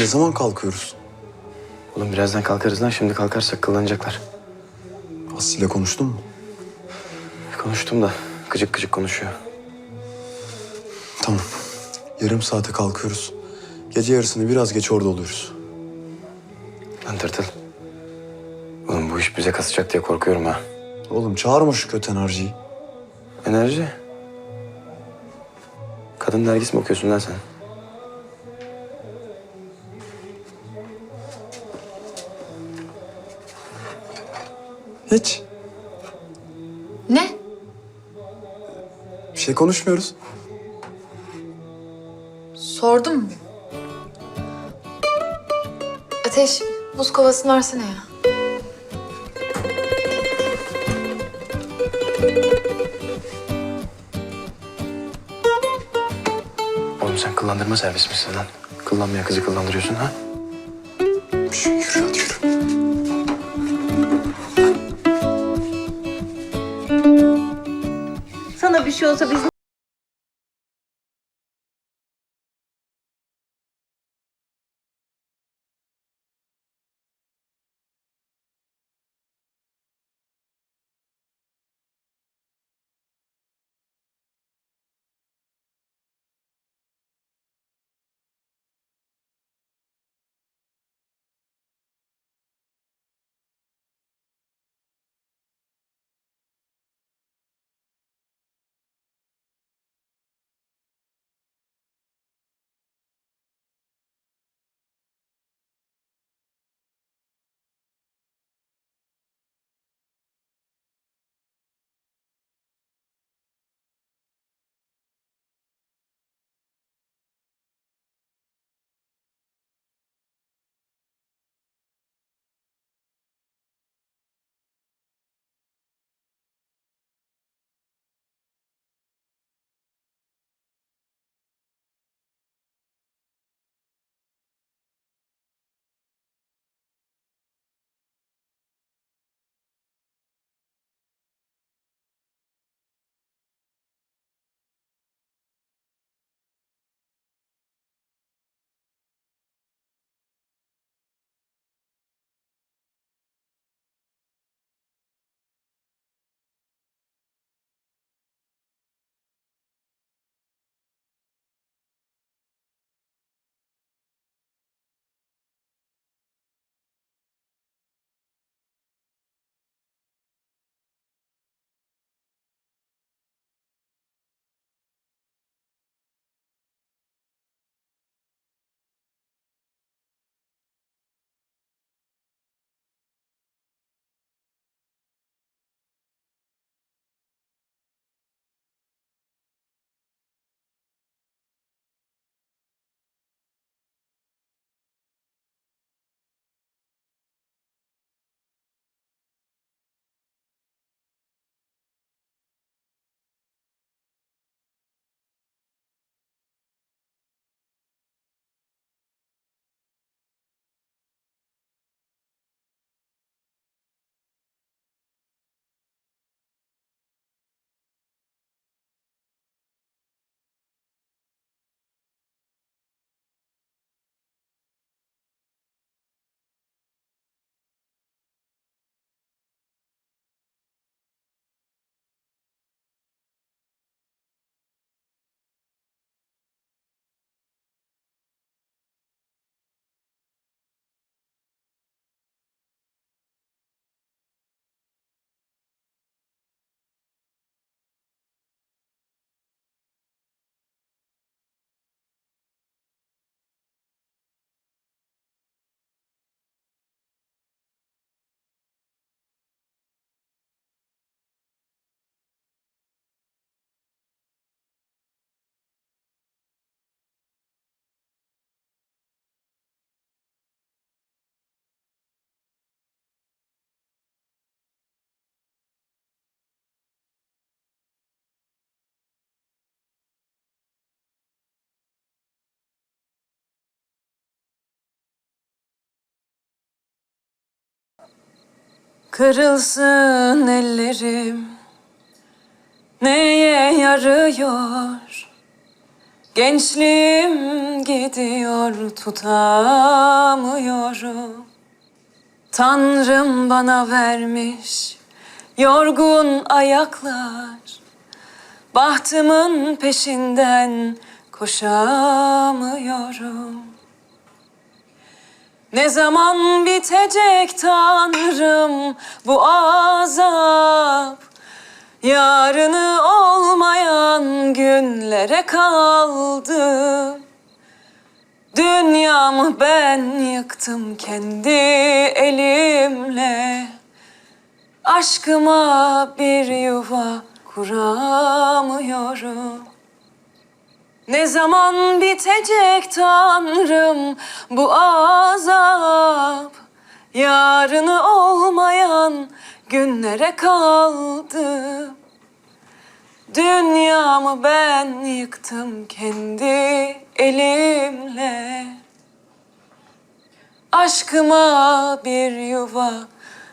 ne zaman kalkıyoruz? Oğlum birazdan kalkarız lan. Şimdi kalkarsak kullanacaklar. Aslı'yla konuştun mu? Konuştum da gıcık gıcık konuşuyor. Tamam. Yarım saate kalkıyoruz. Gece yarısını biraz geç orada oluyoruz. Lan tırtıl. Oğlum bu iş bize kasacak diye korkuyorum ha. Oğlum çağırma şu kötü enerjiyi. Enerji. Kadın dergisi mi okuyorsun lan sen? Hiç. Ne? Bir şey konuşmuyoruz. Sordum mu? Ateş, buz kovasını versene ya. Oğlum sen kıllandırma servis misin lan? Kıllanmayan kızı kıllandırıyorsun ha? Sana bir Kırılsın ellerim. Neye yarıyor? Gençliğim gidiyor tutamıyorum. Tanrım bana vermiş yorgun ayaklar. Bahtımın peşinden koşamıyorum Ne zaman bitecek Tanrım bu azap? Yarını olmayan günlere kaldım Dünyamı ben yıktım kendi elimle. Aşkıma bir yuva kuramıyorum Ne zaman bitecek Tanrım bu azap? Yarını olmayan günlere kaldım Dünyamı ben yıktım kendi elimle. Aşkıma bir yuva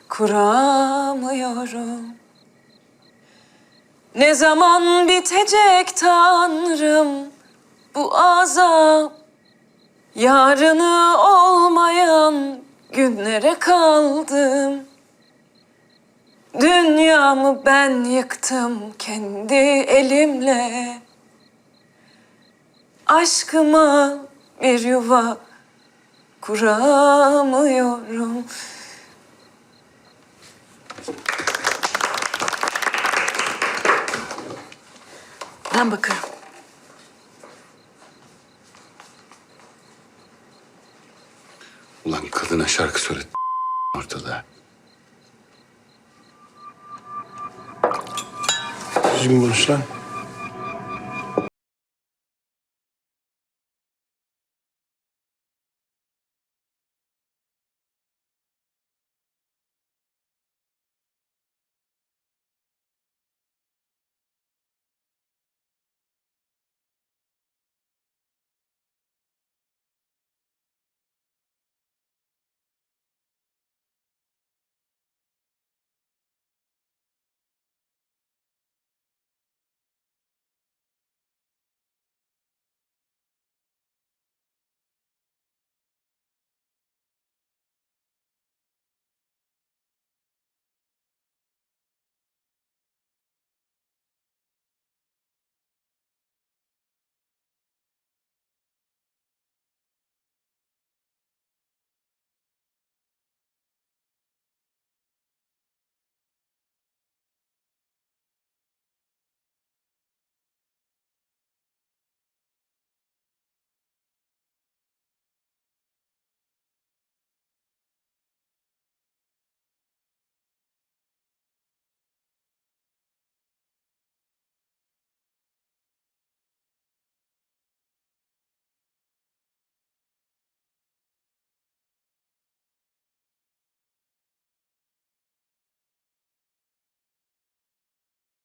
kuramıyorum. Ne zaman bitecek Tanrım bu azap Yarını olmayan günlere kaldım. Dünyamı ben yıktım kendi elimle. Aşkıma bir yuva kuramıyorum. Ben bakarım. Ulan kadına şarkı söylet ortada. Düzgün konuş lan.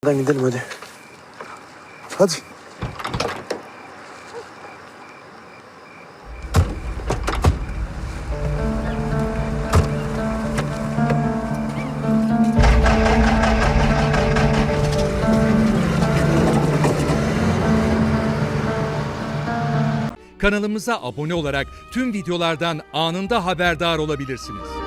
Hadi gidelim hadi. Hadi. Kanalımıza abone olarak tüm videolardan anında haberdar olabilirsiniz.